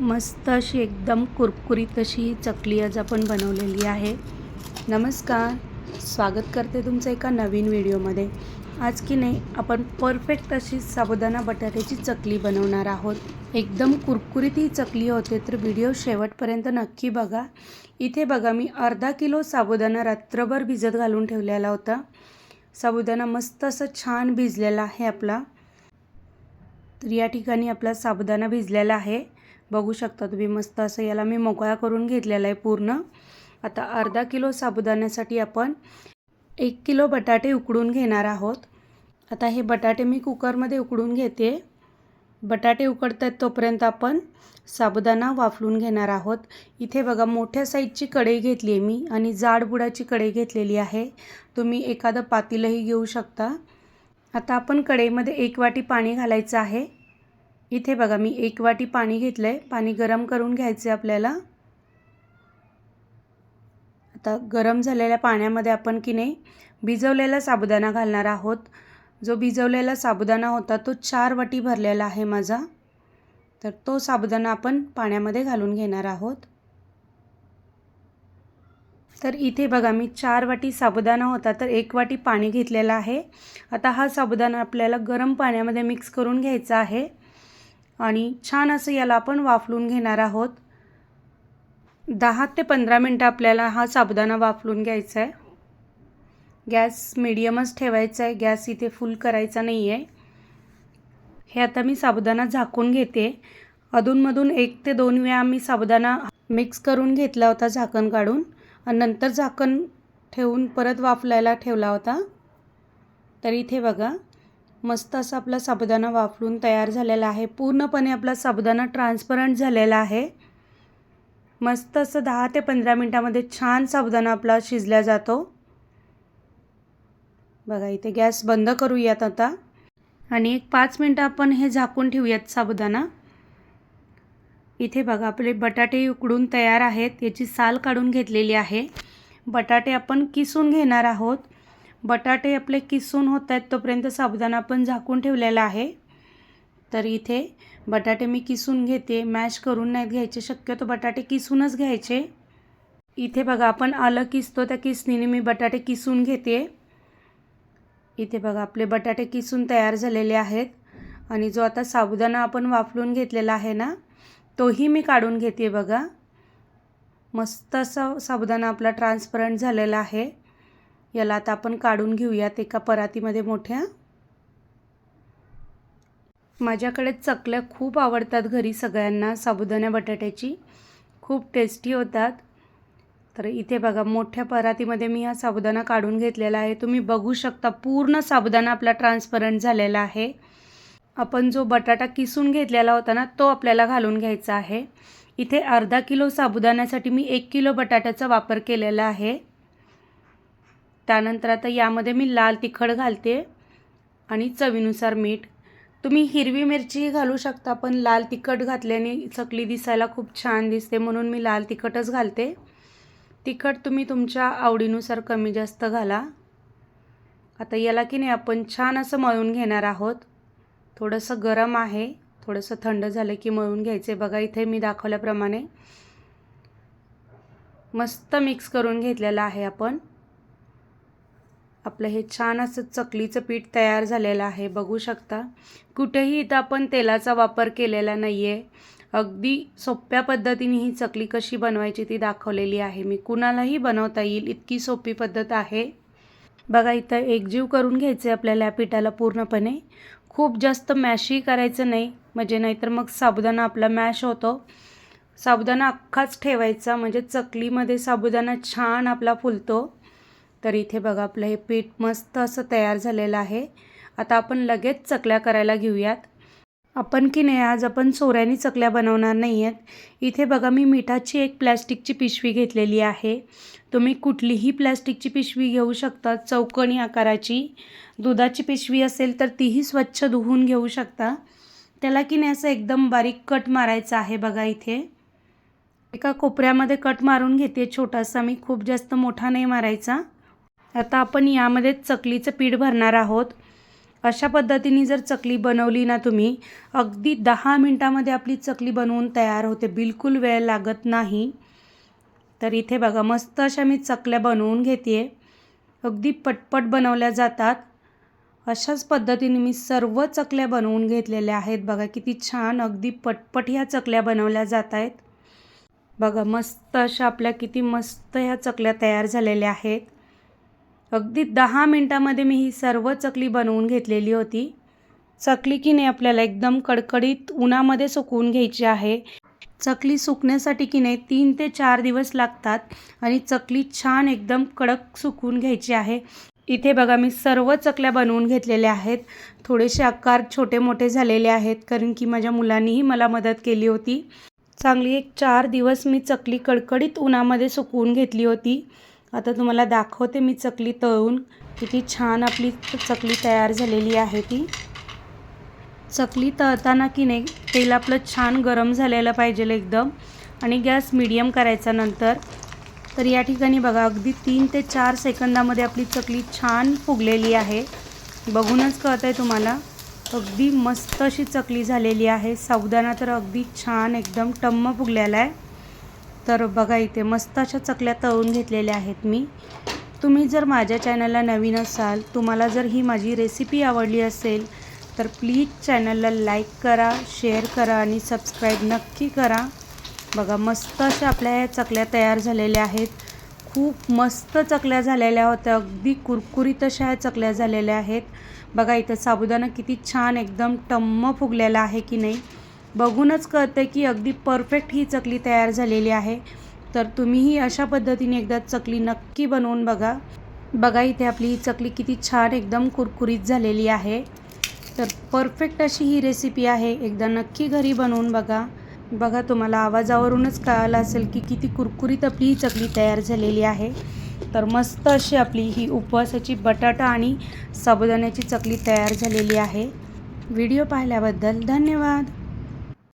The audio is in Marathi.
मस्त अशी एकदम कुरकुरीत अशी चकली आज आपण बनवलेली आहे. नमस्कार. स्वागत करते तुमचं एका नवीन व्हिडिओमध्ये. आज की नाही आपण परफेक्ट अशी साबुदाणा बटाट्याची चकली बनवणार आहोत. एकदम कुरकुरीत ही चकली होते तर व्हिडिओ शेवटपर्यंत नक्की बघा. इथे बघा मी अर्धा किलो साबुदाणा रात्रभर भिजत घालून ठेवलेला होता. साबुदाणा मस्त असं छान भिजलेला आहे आपला. तर या ठिकाणी आपला साबुदाणा भिजलेला आहे. बघू शकता तुम्ही मस्त असं याला मी मोकळा करून घेतलेला आहे पूर्ण. आता अर्धा किलो साबुदाण्यासाठी आपण एक किलो बटाटे उकडून घेणार आहोत. आता हे बटाटे मी कुकरमध्ये उकडून घेते. बटाटे उकडतात तोपर्यंत आपण साबुदाणा वाफलून घेणार आहोत. इथे बघा मोठ्या साईजची कढई घेतली आहे मी आणि जाड बुडाची कढई घेतलेली आहे. तुम्ही एखादं पातीलही घेऊ शकता. आता आपण कढईमध्ये एक वाटी पाणी घालायचं आहे. इथे बघा मी एक वाटी पाणी घेतलं आहे पाणी गरम करून घ्यायचं आहे आपल्याला. आता गरम झालेल्या पाण्यामध्ये आपण की नाही भिजवलेला साबुदाणा घालणार आहोत. जो भिजवलेला साबुदाणा होता तो चार वाटी भरलेला आहे माझा. तर तो साबुदाणा आपण पाण्यामध्ये घालून घेणार आहोत. तर इथे बघा मी चार वाटी साबुदाणा होता तर एक वाटी पाणी घेतलेलं आहे. आता हा साबुदाणा आपल्याला गरम पाण्यामध्ये मिक्स करून घ्यायचा आहे. आणि छान असं याला आपण वाफलून घेणार आहोत. दहा ते पंधरा मिनटं आपल्याला हा साबुदाणा वाफलून घ्यायचा आहे. गॅस मिडियमच ठेवायचा आहे. गॅस इथे फुल करायचा नाही आहे. हे आता मी साबुदाणा झाकून घेते. अधूनमधून एक ते दोन वेळा मी साबुदाणा मिक्स करून घेतला होता झाकण काढून. आणि नंतर झाकण ठेवून परत वाफलायला ठेवला होता. तर इथे बघा मस्त असा आपला साबुदाणा वापरून तयार झालेला आहे. पूर्णपणे आपला साबुदाणा ट्रान्सपरंट झालेला आहे. मस्त असं दहा ते पंधरा मिनटामध्ये छान साबुदाणा आपला शिजला जातो. बघा इथे गॅस बंद करूयात आता. आणि एक पाच मिनटं आपण हे झाकून ठेवूयात साबुदाणा. इथे बघा आपले बटाटे उकडून तयार आहेत. याची साल काढून घेतलेली आहे. बटाटे आपण किसून घेणार आहोत. बटाटे आपले किसून होत आहेत तोपर्यंत साबुदाणा आपण झाकून ठेवलेला आहे. तर इथे बटाटे मी किसून घेते. मॅश करून नाहीत घ्यायचे शक्यतो बटाटे किसूनच घ्यायचे. इथे बघा आपण आलं किसतो त्या किसणीने मी बटाटे किसून घेते. इथे बघा आपले बटाटे किसून तयार झालेले आहेत. आणि जो आता साबुदाणा आपण वाफलून घेतलेला आहे ना तोही मी काढून घेते बघा. मस्त असा साबुदाणा आपला ट्रान्सपरंट झालेला आहे. याला आता आपण काढून घेऊयात एका परातीमध्ये मोठ्या. माझ्याकडे चकल्या खूप आवडतात घरी सगळ्यांना साबुदाणा बटाट्याची. खूप टेस्टी होतात. तर इथे बघा मोठ्या परातीमध्ये मी हा साबुदाणा काढून घेतलेला आहे. तुम्ही बघू शकता पूर्ण साबुदाणा आपला ट्रान्सपरंट झालेला आहे. आपण जो बटाटा किसून घेतलेला होता ना तो आपल्याला घालून घ्यायचा आहे. इथे अर्धा किलो साबुदाण्यासाठी मी एक किलो बटाट्याचा वापर केलेला आहे. त्यानंतर आता यामध्ये मी लाल तिखट घालते आणि चवीनुसार मीठ. तुम्ही हिरवी मिरचीही घालू शकता पण लाल तिखट घातल्याने चकली दिसायला खूप छान दिसते म्हणून मी लाल तिखटच घालते. तिखट तुम्ही तुमच्या आवडीनुसार कमी जास्त घाला. आता याला की नाही आपण छान असं मळून घेणार आहोत. थोडंसं गरम आहे थोडंसं थंड झालं की मळून घ्यायचे. बघा इथे मी दाखवल्याप्रमाणे मस्त मिक्स करून घेतलेलं आहे आपण. आपलं हे छान असं चकलीचं पीठ तयार झालेलं आहे बघू शकता. कुठेही इथं आपण तेलाचा वापर केलेला नाही आहे अगदी सोप्या पद्धतीने ही चकली कशी बनवायची ती दाखवलेली आहे. मी कुणालाही बनवता येईल इतकी सोपी पद्धत आहे. बघा इथं एकजीव करून घ्यायचे आपल्याला या पिठाला पूर्णपणे. खूप जास्त मॅशही करायचं नाही म्हणजे नाहीतर मग साबुदाणा आपला मॅश होतो. साबुदाणा अख्खाच ठेवायचा म्हणजे चकलीमध्ये साबुदाणा छान आपला फुलतो. तर इथे बघा आपलं हे पीठ मस्त असं तयार झालेलं आहे. आता आपण लगेच चकल्या करायला घेऊयात. आपण की नाही आज आपण सोऱ्यानी चकल्या बनवणार नाही आहेत इथे बघा मी मिठाची एक प्लॅस्टिकची पिशवी घेतलेली आहे. तुम्ही कुठलीही प्लॅस्टिकची पिशवी घेऊ शकता चौकणी आकाराची. दुधाची पिशवी असेल तर तीही स्वच्छ धुवून घेऊ शकता. त्याला की नाही असं एकदम बारीक कट मारायचा आहे बघा इथे. एका कोपऱ्यामध्ये कट मारून घेते छोटासा. मी खूप जास्त मोठा नाही मारायचा. आता आपण यामध्ये चकलीचं पीठ भरणार आहोत. अशा पद्धतीने जर चकली बनवली ना तुम्ही अगदी दहा मिनटामध्ये आपली चकली बनवून तयार होते. बिलकुल वेळ लागत नाही. तर इथे बघा मस्त अशा मी चकल्या बनवून घेते अगदी पटपट बनवल्या जातात. अशाच पद्धतीने मी सर्व चकल्या बनवून घेतलेल्या आहेत. बघा किती छान अगदी पटपट ह्या चकल्या बनवल्या जात आहेत. बघा मस्त अशा आपल्या किती मस्त ह्या चकल्या तयार झालेल्या आहेत. अगदी दहा मिनटामध्ये मी ही सर्व चकली बनवून घेतलेली होती. चकली की नाही आपल्याला एकदम कडकडीत उन्हामध्ये सुकवून घ्यायची आहे. चकली सुकण्यासाठी की नाही तीन ते चार दिवस लागतात आणि चकली छान एकदम कडक सुकवून घ्यायची आहे. इथे बघा मी सर्व चकल्या बनवून घेतलेल्या आहेत. थोडेसे आकार छोटे मोठे झालेले आहेत कारण की माझ्या मुलांनीही मला मदत केली होती. चांगली एक चार दिवस मी चकली कडकडीत उन्हामध्ये सुकवून घेतली होती. आता तुम्हाला दाखवते मी चकली तळून. किती छान आपली चकली तयार झालेली आहे ती. चकली तळताना की नाही तेल आपलं छान गरम झालेलं पाहिजे एकदम. आणि गॅस मिडियम करायचा नंतर. तर या ठिकाणी बघा अगदी तीन ते चार सेकंदामध्ये आपली चकली छान फुगलेली आहे. बघूनच कळत आहे तुम्हाला. अगदी मस्त अशी चकली झालेली आहे. साबुदाणा तर अगदी छान एकदम टम्म फुगलेला आहे. तर बघा इथे मस्त अशा चकल्या तळून घेतलेल्या आहेत मी. तुम्ही जर माझ्या चॅनलला नवीन असाल तुम्हाला जर ही माझी रेसिपी आवडली असेल तर प्लीज चॅनलला लाईक करा शेअर करा आणि सबस्क्राईब नक्की करा. बघा मस्त अशा आपल्या ह्या चकल्या तयार झालेल्या आहेत. खूप मस्त चकल्या झालेल्या होत्या. अगदी कुरकुरीत अशा ह्या चकल्या झालेल्या आहेत. बघा इथं साबुदाणा किती छान एकदम टम्म फुगलेला आहे की नाही. बघूनच कळतं की अगदी परफेक्ट ही चकली तयार झालेली आहे. तर तुम्हीही अशा पद्धतीने एकदा चकली नक्की बनवून बघा. बघा इथे आपली ही चकली किती छान एकदम कुरकुरीत झालेली आहे. तर परफेक्ट अशी ही रेसिपी आहे. एकदा नक्की घरी बनवून बघा. बघा तुम्हाला आवाजावरूनच कळालं असेल की किती कुरकुरीत आपली ही चकली तयार झालेली आहे. तर मस्त अशी आपली ही उपवासाची बटाटा आणि साबुदाण्याची चकली तयार झालेली आहे. व्हिडिओ पाहिल्याबद्दल धन्यवाद.